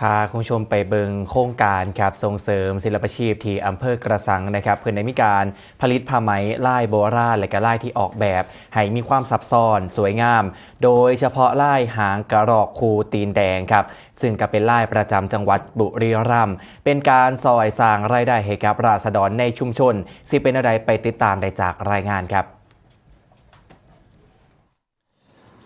พาคุณผู้ชมไปเบิงโครงการครับส่งเสริมศิลปชีพที่อำเภอกระสังนะครับเพื่อในมีการผลิตผ้าไหมลายโบราณและก็ลายที่ออกแบบ ให้มีความซับซ้อนสวยงาม โดยเฉพาะลายหางกระรอกคูตีนแดงครับซึ่งก็เป็นลายประจำจังหวัดบุรีรัมย์เป็นการซอยสร้างรายได้ให้กับราษฎรในชุมชนสิเป็นอะไรไปติดตามได้จากรายงานครับ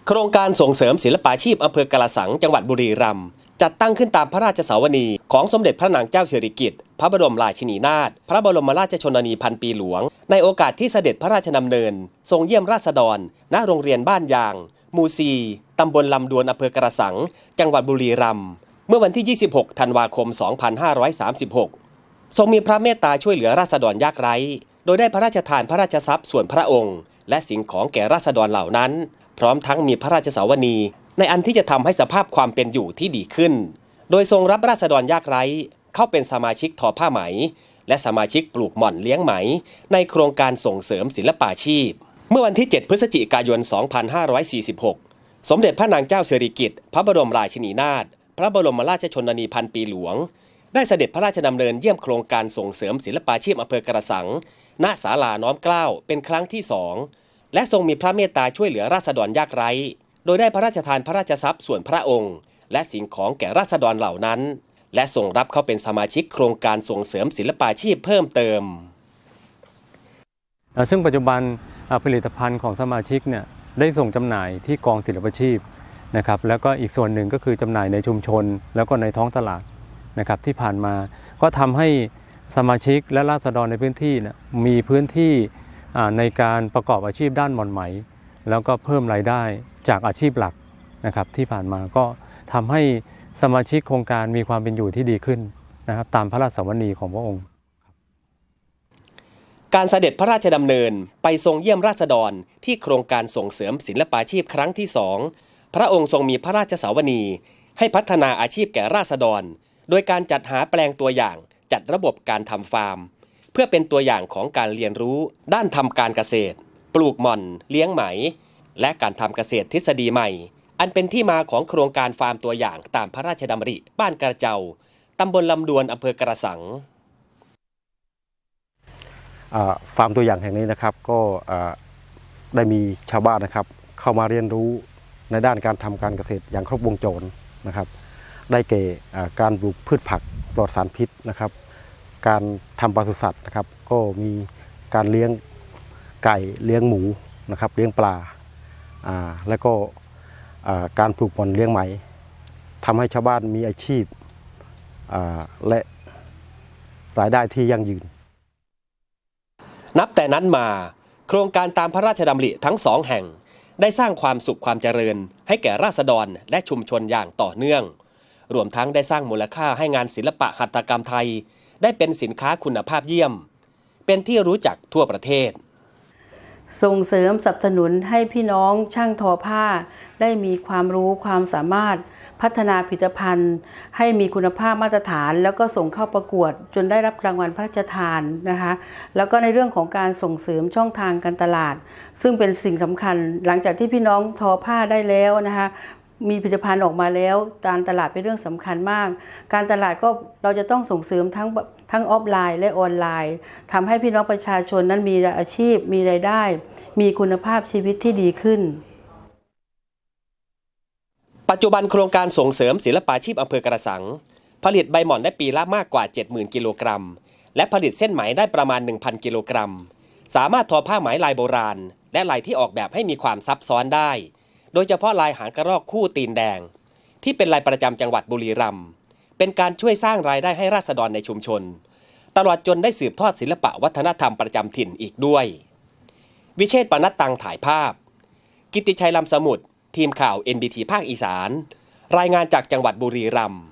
โครงการส่งเสริมศิลปาชีพอำเภอกาลสังจังหวัดบุรีรัมย์ จัดตั้งขึ้นตามพระราชสาวนีของสมเด็จพระนางเจ้าสิริกิติ์พระบรมราชินีนาถพระบรมราชชนนีพันปีหลวง ในโอกาสที่เสด็จพระราชดำเนิน ทรงเยี่ยมราษฎร ณโรงเรียนบ้านยาง มูซีตำบลลำดวนอำเภอกระสัง จังหวัดบุรีรัมย์เมื่อวันที่ 26 ธันวาคม 2536 ทรงมีพระเมตตาช่วยเหลือราษฎรยากไร้ โดยได้พระราชทานพระราชทรัพย์ส่วนพระองค์ และสิ่งของแก่ราษฎรเหล่านั้น พร้อมทั้งมีพระราชสาวนี ในอันที่จะทำให้สภาพความเป็นอยู่ที่ดีขึ้น โดยทรงรับราษฎรยากไร้เข้าเป็นสมาชิกทอผ้าไหม และสมาชิกปลูกหม่อนเลี้ยงไหม ในโครงการส่งเสริมศิลปาชีพ เมื่อวันที่ 7 พฤศจิกายน 2546 สมเด็จพระนางเจ้าสิริกิติ์พระบรมราชินีนาถพระบรมราชชนนีพันปีหลวง ได้เสด็จพระราชดำเนินเยี่ยมโครงการส่งเสริมศิลปาชีพอำเภอกระสัง ณ ศาลาน้อมเกล้าเป็นครั้งที่สองและทรงมีพระเมตตาช่วยเหลือราษฎรยากไร้ โดยได้พระราชทานพระราชทรัพย์ส่วนพระองค์ และสิ่งของแก่ราษฎรเหล่านั้น และส่งรับเข้าเป็นสมาชิกโครงการส่งเสริมศิลปาชีพเพิ่มเติม ซึ่งปัจจุบันผลิตภัณฑ์ของสมาชิกเนี่ยได้ส่งจำหน่ายที่กองศิลปาชีพนะครับแล้วก็อีกส่วนหนึ่งก็คือจำหน่ายในชุมชน แล้วก็ในท้องตลาดนะครับที่ผ่านมาก็ทำให้สมาชิกและราษฎรในพื้นที่เนี่ยมีพื้นที่ในการประกอบอาชีพด้านหมอนไหม แล้วก็เพิ่มรายได้ จากอาชีพหลักนะครับที่ผ่านมาก็ทำให้สมาชิกโครงการมีความเป็นอยู่ที่ดีขึ้นนะครับตามพระราชสวนีของพระองค์ การเสด็จพระราชดำเนินไปทรงเยี่ยมราษฎรที่โครงการส่งเสริมศิลปาชีพครั้งที่สองพระองค์ทรงมีพระราชสาวนีให้พัฒนาอาชีพแก่ราษฎร โดยการจัดหาแปลงตัวอย่างจัดระบบการทำฟาร์ม เพื่อเป็นตัวอย่างของการเรียนรู้ด้านทำการเกษตร ปลูกหม่อน เลี้ยงไหม และการทำเกษตรทฤษฎีใหม่ อันเป็นที่มาของโครงการฟาร์มตัวอย่างตามพระราชดำริ บ้านกระเจ้าตำบลลำดวนอำเภอกระสังฟาร์มตัวอย่างแห่งนี้นะครับก็ได้มีชาวบ้านนะครับ เข้ามาเรียนรู้ในด้านการทำการเกษตรอย่างครบวงจรนะครับ ได้แก่การปลูกพืชผักปลอดสารพิษนะครับ การทำปศุสัตว์นะครับ ก็มีการเลี้ยงไก่เลี้ยงหมูนะครับ เลี้ยงปลา แล้วก็การปลูกหม่อนเลี้ยงไหมทำให้ชาวบ้านมีอาชีพและรายได้ที่ยั่งยืน นับแต่นั้นมา โครงการตามพระราชดำริทั้งสองแห่ง ได้สร้างความสุขความเจริญ ให้แก่ราษฎรและชุมชนอย่างต่อเนื่อง รวมทั้งได้สร้างมูลค่าให้งานศิลปะหัตถกรรมไทย ได้เป็นสินค้าคุณภาพเยี่ยม เป็นที่รู้จักทั่วประเทศ ส่งเสริมสนับสนุนให้พี่น้องช่างทอผ้า ได้มีความรู้ความสามารถพัฒนาผลิตภัณฑ์ ให้มีคุณภาพมาตรฐาน แล้วก็ส่งเข้าประกวด จนได้รับรางวัลพระราชทานนะคะแล้วก็ในเรื่องของการส่งเสริมช่องทางการตลาด ซึ่งเป็นสิ่งสำคัญ หลังจากที่พี่น้องทอผ้าได้แล้วนะคะมีผลิตภัณฑ์ออกมาแล้ว การตลาดเป็นเรื่องสำคัญมาก การตลาดก็เราจะต้องส่งเสริมทั้ง ทั้งออฟไลน์และออนไลน์ทำให้พี่น้องประชาชนนั้นมีอาชีพมีรายได้ มีคุณภาพชีวิตที่ดีขึ้น ปัจจุบันโครงการส่งเสริมศิลปาชีพอำเภอกระสัง ผลิตใบหม่อนได้ปีละมากกว่า 70,000 กิโลกรัม และผลิตเส้นไหมได้ประมาณ 1,000 กิโลกรัม สามารถทอผ้าไหมลายโบราณ และลายที่ออกแบบให้มีความซับซ้อนได้ โดยเฉพาะลายหางกระรอกคู่ตีนแดง ที่เป็นลายประจำจังหวัดบุรีรัมย์เป็นการช่วยสร้างรายได้ให้ราษฎรในชุมชน ตลอดจนได้สืบทอดศิลปะวัฒนธรรมประจำถิ่นอีกด้วย วิเชษปนัดตังถ่ายภาพ กิตติชัยลำสมุทรทีมข่าว NBT ภาคอีสาน รายงานจากจังหวัดบุรีรัมย์